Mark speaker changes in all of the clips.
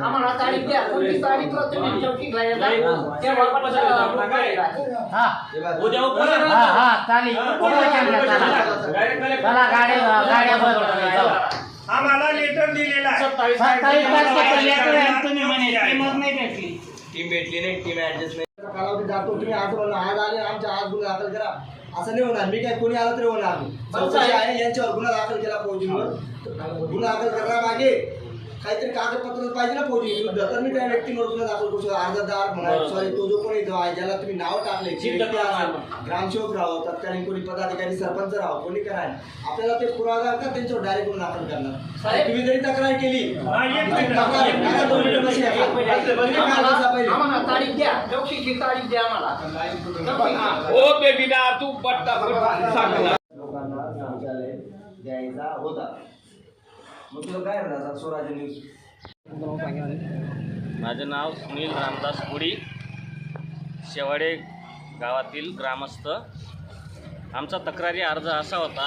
Speaker 1: आम्हाला तारीख द्या. तारीख तुम्ही चौकीला
Speaker 2: चला गाड्या गाड्या बरोबर
Speaker 3: लेटर दिलेला आहे
Speaker 4: सत्तावीस
Speaker 2: सत्तावीस तारखेचं लेटर आहे,
Speaker 3: तारखेला
Speaker 2: तुम्ही म्हणे
Speaker 3: आहे.
Speaker 2: किंमत नाही भेटली
Speaker 5: टीम भेटली नाही टीम ऍडजस्ट नाही
Speaker 6: कालावधी जातो तुम्ही बोला आज आले आमच्या आज गुन्हा दाखल करा. असं नाही होणार मी काय कोणी आलं तरी होणार चौकशी आहे. यांच्यावर गुन्हा दाखल केला फौजींवर. गुन्हा दाखल करण्यामागे काहीतरी कागदपत्र पाहिजे ना फौजी विरुद्ध तर मी त्या व्यक्तीवर गुन्हा दाखल करू शकतो. अर्जदार म्हणा. सॉरी तो जो कोणी जो आहे ज्याला तुम्ही नाव टाकले ग्रामसेवक राहो तत्कालीन कोणी पदाधिकारी सरपंच राहो कोणी करा आपल्याला ते पुरावा का त्यांच्यावर डायरेक्ट गुन्हा दाखल करणार?
Speaker 1: साहेब.
Speaker 6: तुम्ही जरी तक्रार केली
Speaker 1: तारीख द्या. चौकीची तारीख द्या आम्हाला.
Speaker 6: लोकांना शौचालय द्यायचा होता. मग काय न्यूज
Speaker 7: माझं नाव सुनील रामदास कोडी शेवाडे गावातील ग्रामस्थ. आमचा तक्रारी अर्ज असा होता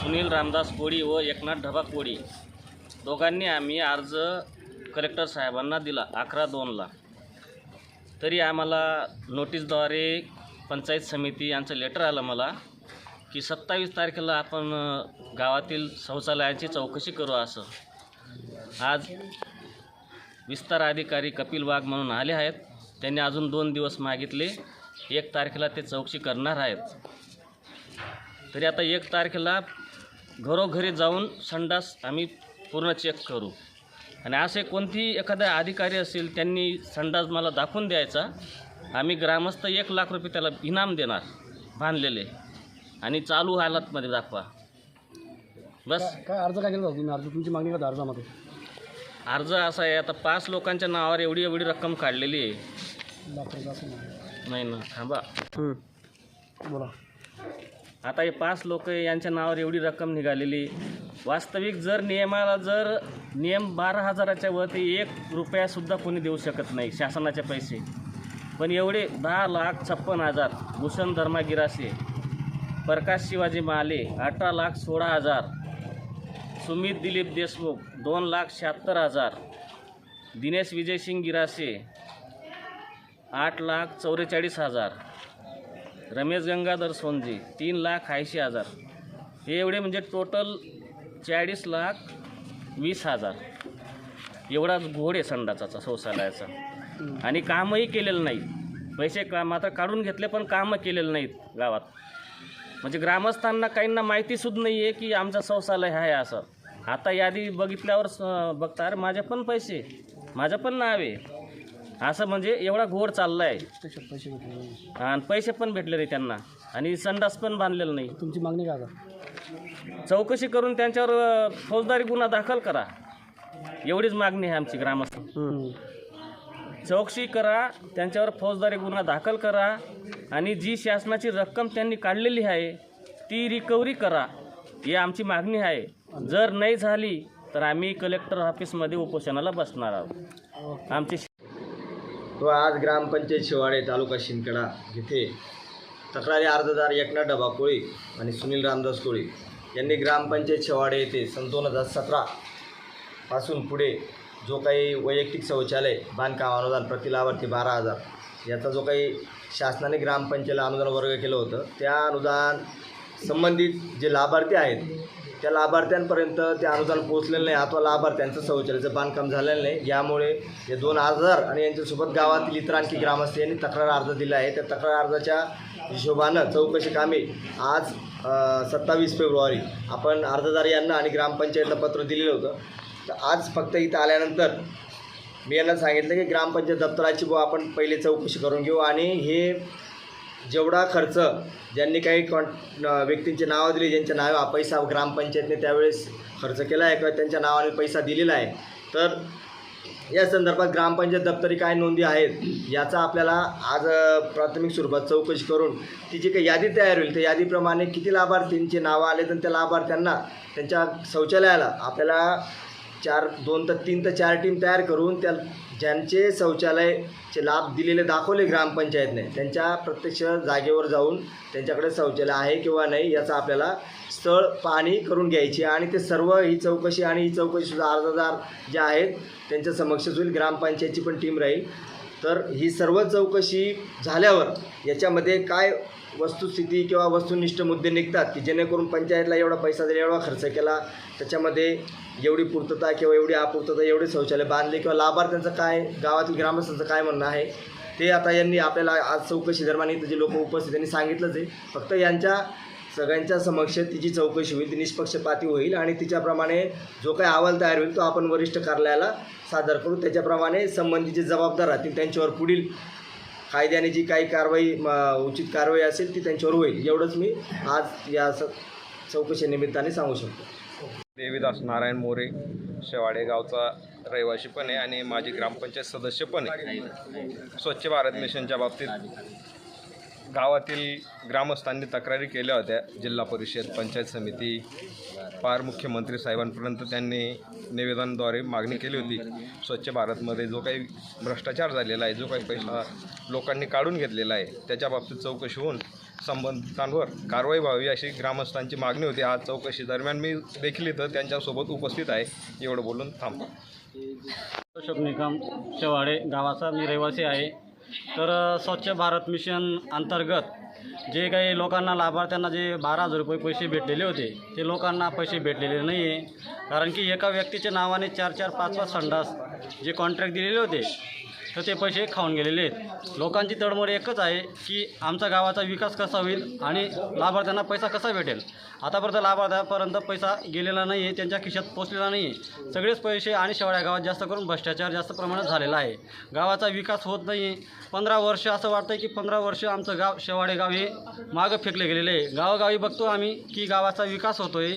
Speaker 7: सुनील रामदास कोळी व एकनाथ ढबा कोळी दोघांनी आम्ही अर्ज कलेक्टर साहेबांना दिला अकरा दोनला तरी आम्हाला नोटीसद्वारे पंचायत समिती यांचं लेटर आलं मला. की सत्तावीस तारखेला आपण गावातील शौचालयाची चौकशी करू असं. आज विस्तार अधिकारी कपिल वाघ म्हणून आले आहेत. त्यांनी अजून दोन दिवस मागितले. एक तारखेला ते चौकशी करणार आहेत. तरी आता एक तारखेला घरोघरी जाऊन संडास आम्ही पूर्ण चेक करू. आणि असे कोणती एखादा अधिकारी असेल त्यांनी संडास मला दाखवून द्यायचा. आम्ही ग्रामस्थ एक लाख रुपये त्याला इनाम देणार बांधलेले. आणि चालू हालतमध्ये दाखवा. बस.
Speaker 8: काय अर्ज काय केला होता तुम्ही? अर्ज तुमची मागणी का अर्जामध्ये
Speaker 7: अर्ज असा आहे आता पाच लोकांच्या नावावर एवढी एवढी रक्कम काढलेली आहे.
Speaker 8: नाही.
Speaker 7: नाही ना थांबा.
Speaker 8: बोला.
Speaker 7: आता हे पाच लोक यांच्या नावावर एवढी रक्कम निघालेली. वास्तविक जर नियमाला जर नियम बारा हजाराच्या वरती एक रुपयासुद्धा कोणी देऊ शकत नाही शासनाचे पैसे. पण एवढे दहा लाख छप्पन हजार भूषण गिरासे प्रकाश शिवाजी माले अठरा लाख सोळा हजार. सुमित दिलीप देशमुख दोन लाख शहात्तर हजार. दिनेश विजयसिंग गिरासे आठ लाख चौवेचाळीस हजार. रमेश गंगाधर सोनजी तीन लाख ऐंशी हजार. हे एवढे म्हणजे टोटल चाळीस लाख वीस हजार. एवढा घोड आहे संडाचा शौचालयाचा. आणि कामही केलेलं नाही. पैसे का मात्र काढून घेतले पण कामं केलेलं नाहीत गावात. म्हणजे ग्रामस्थांना काहींना माहितीसुद्धा नाही आहे की आमचं शौचालय आहे असं. आता यादी बघितल्यावर बघता अरे माझे पण पैसे माझं पण नाव आहे. असं म्हणजे एवढा घोड चालला आहे. आणि पैसे पण भेटले नाही त्यांना. आणि संडास पण बांधलेलं नाही.
Speaker 8: तुमची मागणी आता?
Speaker 7: चौकशी करून त्यांच्यावर फौजदारी गुन्हा दाखल करा. एवढीच मागणी आहे आमची ग्रामस्थ. चौकशी करा त्यांच्यावर फौजदारी गुन्हा दाखल करा आणि जी शासनाची रक्कम त्यांनी काढलेली आहे ती रिकव्हरी करा. ही आमची मागणी आहे. जर नाही झाली तर आम्ही कलेक्टर ऑफिसमध्ये उपोषणाला बसणार आहोत. आमची
Speaker 6: तो आज ग्रामपंचायत शिवाडे तालुका शिंदखेडा येथे तक्रारी अर्जदार एकनाथ डबा कोळी आणि सुनील रामदास कोळी यांनी ग्रामपंचायत शिवाडे येथे सन दोन हजार सतरा पासून पुढे जो काही वैयक्तिक शौचालय बांधकाम अनुदान प्रति लाभार्थी बारा हजार. याचा जो काही शासनाने ग्रामपंचायतीला अनुदान वर्ग केलं होतं त्या अनुदान संबंधित जे लाभार्थी आहेत त्या लाभार्थ्यांपर्यंत ते अनुदान पोहोचलेलं नाही अथवा लाभार्थ्यांचं शौचालयाचं बांधकाम झालेलं नाही. यामुळे हे दोन हजार आणि यांच्यासोबत गावातील इतर आणखी ग्रामस्थ यांनी तक्रार अर्ज दिला आहे. त्या तक्रार अर्जाच्या हिशोबानं चौकशी कामे आज सत्तावीस फेब्रुवारी आपण अर्जदार यांना आणि ग्रामपंचायतला पत्र दिलेलं होतं. तर आज फक्त इथं आल्यानंतर मी यांना सांगितलं की ग्रामपंचायत दप्तराची बुवा आपण पहिले चौकशी करून घेऊ आणि हे जेवढा खर्च ज्यांनी काही कॉन व्यक्तींची नावं दिली ज्यांच्या नावे हा पैसा ग्रामपंचायतने त्यावेळेस खर्च केला आहे किंवा त्यांच्या नावाने पैसा दिलेला आहे तर या संदर्भात ग्रामपंचायत दप्तरी काय नोंदी आहेत याचा आपल्याला आज प्राथमिक स्वरूपात चौकशी करून ती जी काही यादी तयार होईल. त्या यादीप्रमाणे किती लाभार्थींची नावं आले तर त्या लाभार्थ्यांना त्यांच्या शौचालयाला आपल्याला चार दोन तर तीन तर चार टीम तयार करून त्या ज्यांचे शौचालयचे लाभ दिलेले दाखवले ग्रामपंचायतने त्यांच्या प्रत्यक्ष जागेवर जाऊन त्यांच्याकडे शौचालय आहे किंवा नाही याचा आपल्याला स्थळ पाहणी करून घ्यायची आणि ते सर्व ही चौकशी आणि ही चौकशीसुद्धा अर्जदार जे आहेत त्यांच्या समक्षच होईल ग्रामपंचायतची पण टीम राहील. तर ही सर्व चौकशी झाल्यावर याच्यामध्ये काय वस्तुस्थिती किंवा वस्तुनिष्ठ मुद्दे निघतात की जेणेकरून पंचायतला एवढा पैसा दिला एवढा खर्च केला त्याच्यामध्ये एवढी पूर्तता किंवा एवढी अपूर्तता एवढे शौचालय बांधले किंवा लाभार्थ्यांचं काय गावातील ग्रामस्थांचं काय म्हणणं आहे ते आता यांनी आपल्याला आज चौकशी दरम्यान इथं जे लोक उपस्थित त्यांनी सांगितलंच आहे. फक्त यांच्या सगळ्यांच्या समक्ष तिची चौकशी होईल ती निष्पक्षपाती होईल आणि तिच्याप्रमाणे जो काही अहवाल तयार होईल तो आपण वरिष्ठ कार्यालयाला सादर करू. त्याच्याप्रमाणे संबंधीचे जबाबदार राहतील त्यांच्यावर पुढील कायद्याने जी काही कारवाई उचित कारवाई असेल ती त्यांच्यावर होईल. एवढंच मी आज या स चौकशी निमित्ताने सांगू शकतो.
Speaker 9: देवीदास नारायण मोरे शेवाडे गावचा रहिवासी पण आहे आणि माझी ग्रामपंचायत सदस्य पण आहे. स्वच्छ भारत मिशनच्या बाबतीत गावातील ग्रामस्थांनी तक्रारी केल्या होत्या. जिल्हा परिषद पंचायत समिती पार मुख्यमंत्री साहेबांपर्यंत त्यांनी निवेदनाद्वारे मागणी केली होती. स्वच्छ भारतमध्ये जो काही भ्रष्टाचार झालेला आहे जो काही पैसा लोकांनी काढून घेतलेला आहे त्याच्या बाबतीत चौकशी होऊन संबंधितांवर कारवाई व्हावी अशी ग्रामस्थांची मागणी होती. आज चौकशी दरम्यान मी देखील इथं त्यांच्यासोबत उपस्थित आहे. एवढं बोलून थांबतो
Speaker 10: अशोक निकम शेवाडे गावाचा मी रहिवासी आहे. तर स्वच्छ भारत मिशन अंतर्गत जे काही लोकांना लाभार्थ्यांना जे बारा हजार रुपये पैसे भेटलेले होते ते लोकांना पैसे भेटलेले नाही आहे कारण की एका व्यक्तीच्या नावाने चार चार पाच पाच संडास जे कॉन्ट्रॅक्ट दिलेले होते तर ते पैसे खाऊन गेलेले आहेत. लोकांची तडमोड एकच आहे की आमचा गावाचा विकास कसा होईल आणि लाभार्थ्यांना पैसा कसा भेटेल? आतापर्यंत लाभार्थ्यापर्यंत पैसा गेलेला नाही आहे त्यांच्या खिशात पोचलेला नाही आहे सगळेच पैसे आणि शेवड्या गावात जास्त करून भ्रष्टाचार जास्त प्रमाणात झालेला आहे. गावाचा विकास होत नाही आहे पंधरा वर्ष असं वाटतं आहे की पंधरा वर्ष आमचं गाव शेवाडे गाव हे मागं फेकले गेलेले आहे. गावोगावी बघतो आम्ही की गावाचा विकास होतो आहे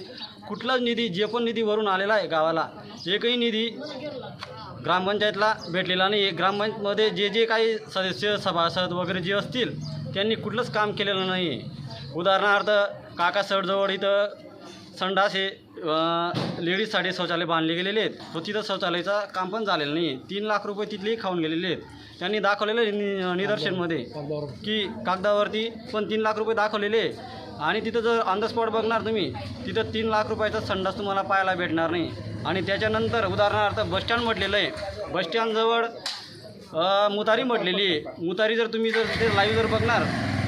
Speaker 10: कुठलाच निधी जे पण निधी वरून आलेला आहे गावाला एकही निधी ग्रामपंचायतला भेटलेला नाही. आहे ग्रामपंचायतमध्ये जे जे काही सदस्य सभासद वगैरे जे असतील त्यांनी कुठलंच काम केलेलं नाही. आहे उदाहरणार्थ काका सडजवळ इथं संडास हे लेडीजसाठी शौचालय बांधले गेलेले आहेत. तो तिथं शौचालयाचं काम पण झालेलं नाही. आहे तीन लाख रुपये तिथलेही खाऊन गेलेले आहेत. त्यांनी दाखवलेलं निदर्शनमध्ये की कागदावरती पण तीन लाख रुपये दाखवलेले. आणि तिथं जर ऑन द स्पॉट बघणार तुम्ही तिथं तीन लाख रुपयाचा संडास तुम्हाला पाहायला भेटणार नाही. आणि त्याच्यानंतर उदाहरणार्थ बसस्टँड म्हटलेलं आहे. बसस्टँडजवळ मुतारी म्हटलेली आहे. मुतारी जर तुम्ही जर तिथे लाईव्ह जर बघणार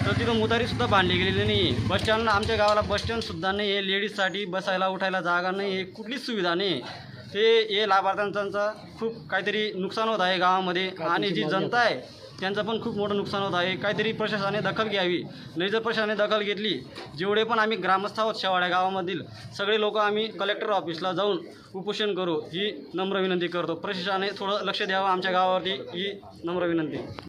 Speaker 10: तर तिथं मुतारीसुद्धा बांधली गेलेली नाही आहे बसस्टँड आमच्या गावाला बसस्टँडसुद्धा नाही आहे लेडीजसाठी बसायला उठायला जागा नाही आहे कुठलीच सुविधा नाही आहे ते हे लाभार्थ्यांचा खूप काहीतरी नुकसान होत आहे गावामध्ये. आणि जी जनता आहे त्यांचं पण खूप मोठं नुकसान होत आहे. काहीतरी प्रशासनाने दखल घ्यावी. नाही जर प्रशासनाने दखल घेतली. जेवढे पण आम्ही ग्रामस्थ आहोत शेवाड्या गावामधील सगळे लोक आम्ही कलेक्टर ऑफिसला जाऊन उपोषण करू ही नम्र विनंती करतो. प्रशासनाने थोडं लक्ष द्यावं आमच्या गावावरती ही नम्र विनंती.